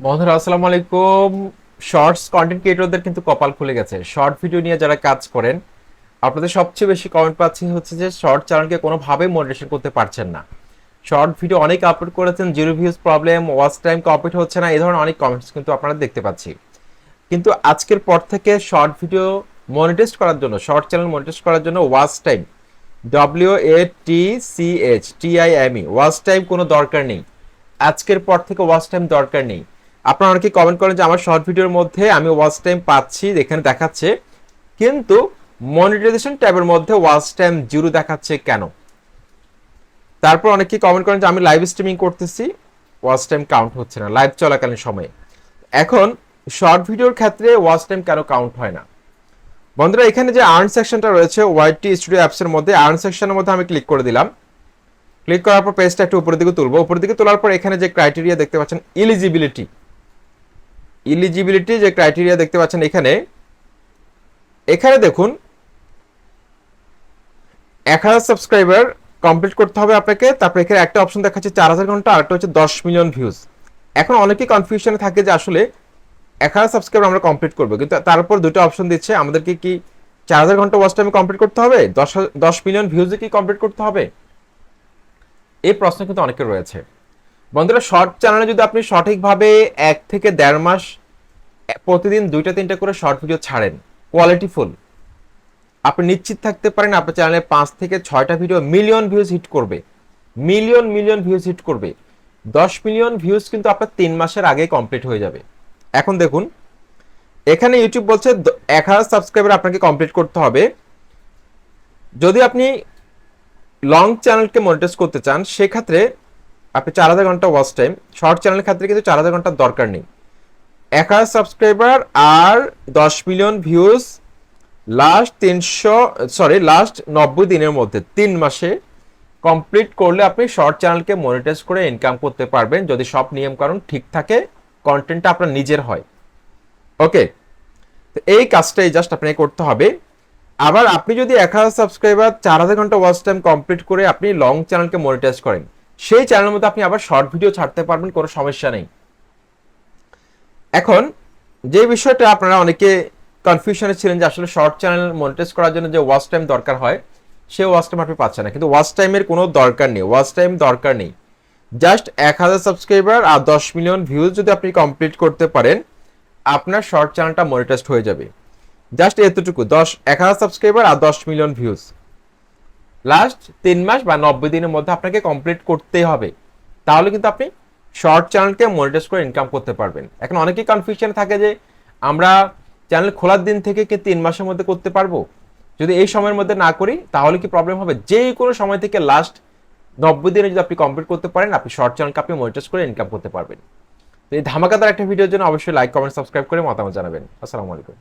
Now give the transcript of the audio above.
বন্ধুরা আসসালামু আলাইকুম শর্টস কন্টেন্ট ক্রিয়েটরদের কিন্তু কপাল খুলে গেছে। শর্ট ভিডিও নিয়ে যারা কাজ করেন, আপনাদের সবচেয়ে বেশি কমেন্ট পাচ্ছি হচ্ছে যে শর্ট চ্যানেলকে কোনোভাবে মনিটেশন করতে পারছেন না। শর্ট ভিডিও অনেক আপলোড করেছেন zero views problem watch time complete হচ্ছে না, এই ধরনের অনেক কমেন্টস কিন্তু আপনারা দেখতে পাচ্ছি। কিন্তু আজকের পর থেকে শর্ট ভিডিও মনিটাইজ করার জন্য শর্ট চ্যানেল মনিটাইজ করার জন্য watch time W A T C H T I M E watch time কোনো দরকার নেই। আজকের পর থেকে ওয়াচ টাইম দরকার নেই। আপনারা অনেকে কমেন্ট করেন যে আমার শর্ট ভিডিওর মধ্যে আমি ওয়াচ টাইম পাচ্ছি এখানে দেখাচ্ছে, কিন্তু মনিটাইজেশন ট্যাবের মধ্যে ওয়াচ টাইম জিরো দেখাচ্ছে কেন? তারপর অনেকে কমেন্ট করেন যে আমি লাইভ স্ট্রিমিং করতেছি ওয়াচ টাইম কাউন্ট হচ্ছে না লাইভ চলাকালীন সময়ে। এখন শর্ট ভিডিওর ক্ষেত্রে ওয়াচ টাইম কেন কাউন্ট হয় না? বন্ধুরা, এখানে যে আর্ন সেকশনটা রয়েছে ওয়াইটি স্টুডিও অ্যাপসের মধ্যে আর্ন সেকশনের মধ্যে আমি ক্লিক করে দিলাম। ক্লিক করার পর পেজটা একটু উপরের দিকে তুলবো। উপরের দিকে তোলার পর এখানে যে ক্রাইটেরিয়া দেখতে পাচ্ছেন ইলিজিবিলিটি ইলিজিবিলিটি যে ক্রাইটেরিয়া দেখতে পাচ্ছেন এখানে এখানে দেখুন, এক হাজার সাবস্ক্রাইবার কমপ্লিট করতে হবে আপনাকে, তারপরে এখানে একটা অপশন দেখাচ্ছে চার হাজার ঘণ্টা আর একটা হচ্ছে দশ মিলিয়ন ভিউজ এখন অনেকেই কনফিউশনে থাকে যে আসলে এক হাজার সাবস্ক্রাইবার আমরা কমপ্লিট করব, কিন্তু তারপর দুটো অপশন দিচ্ছে, আমাদেরকে কি চার হাজার ঘণ্টা ওয়াচ টাইমে কমপ্লিট করতে হবে? দশ দশ মিলিয়ন ভিউজে কি কমপ্লিট করতে হবে? এই প্রশ্ন কিন্তু অনেকের রয়েছে। বন্ধুরা শর্ট চ্যানেলে যদি আপনি সঠিকভাবে এক থেকে দেড় মাস, প্রতিদিন দুইটা, তিনটা করে শর্ট ভিডিও ছাড়েন কোয়ালিটিফুল আপনি নিশ্চিত থাকতে পারেন আপনার চ্যানেলে পাঁচ থেকে ছয়টা ভিডিও মিলিয়ন ভিউজ হিট করবে। মিলিয়ন মিলিয়ন ভিউজ হিট করবে। দশ মিলিয়ন ভিউজ কিন্তু আপনার তিন মাসের আগে কমপ্লিট হয়ে যাবে। এখন দেখুন, এখানে ইউটিউব বলছে এক হাজার সাবস্ক্রাইবার আপনাকে কমপ্লিট করতে হবে। যদি আপনি লং চ্যানেলকে মনিটাইজ করতে চান, সেক্ষেত্রে আপনি চার হাজার ঘণ্টা ওয়াচ টাইম শর্ট চ্যানেলের ক্ষেত্রে কিন্তু চার হাজার ঘণ্টার দরকার নেই। এক হাজার সাবস্ক্রাইবার আর দশ মিলিয়ন ভিউজ লাস্ট তিনশো সরি লাস্ট নব্বই দিনের মধ্যে, তিন মাসে কমপ্লিট করলে আপনি শর্ট চ্যানেলকে মনিটাইজ করে ইনকাম করতে পারবেন যদি সব নিয়মকানুন ঠিক থাকে কন্টেন্টটা আপনার নিজের হয়। ওকে তো এই কাজটাই জাস্ট আপনাকে করতে হবে। আবার আপনি যদি এক হাজার সাবস্ক্রাইবার চার হাজার ঘণ্টা ওয়াচ টাইম কমপ্লিট করে আপনি লং চ্যানেলকে মনিটাইজ করেন সেই চ্যানেলের মধ্যে আপনি আবার শর্ট ভিডিও ছাড়তে পারবেন, কোনো সমস্যা নেই। এখন, যে বিষয়টা আপনারা অনেকে কনফিউশনে ছিলেন যে আসলে শর্ট চ্যানেল মনিটাইজ করার জন্য যে ওয়াচ টাইম দরকার হয়, সে ওয়াচ টাইম আপনি পাচ্ছেন না। কিন্তু ওয়াচ টাইমের কোনো দরকার নেই ওয়াচ টাইম দরকার নেই। জাস্ট এক হাজার সাবস্ক্রাইবার আর দশ মিলিয়ন ভিউজ যদি আপনি কমপ্লিট করতে পারেন, আপনার শর্ট চ্যানেলটা মনিটাইজড হয়ে যাবে। জাস্ট এতটুকু, দশ, এক হাজার সাবস্ক্রাইবার আর দশ মিলিয়ন ভিউজ লাস্ট তিন মাস বা নব্বই দিনের মধ্যে আপনাকে কমপ্লিট করতেই হবে। তাহলে কিন্তু আপনি শর্ট চ্যানেলকে মনিটাইজ করে ইনকাম করতে পারবেন। এখন অনেকেই কনফিউশন থাকে যে, আমরা চ্যানেল খোলার দিন থেকে কি তিন মাসের মধ্যে করতে পারব? যদি এই সময়ের মধ্যে না করি, তাহলে কি প্রবলেম হবে? যে কোনো সময় থেকে লাস্ট নব্বই দিনে যদি আপনি কমপ্লিট করতে পারেন, আপনি শর্ট চ্যানেলকে আপনি মনিটাইজ করে ইনকাম করতে পারবেন। তো এই ধামাকাদার একটা ভিডিওর জন্য অবশ্যই লাইক কমেন্ট সাবস্ক্রাইব করে মতামত জানাবেন। আসসালামু আলাইকুম।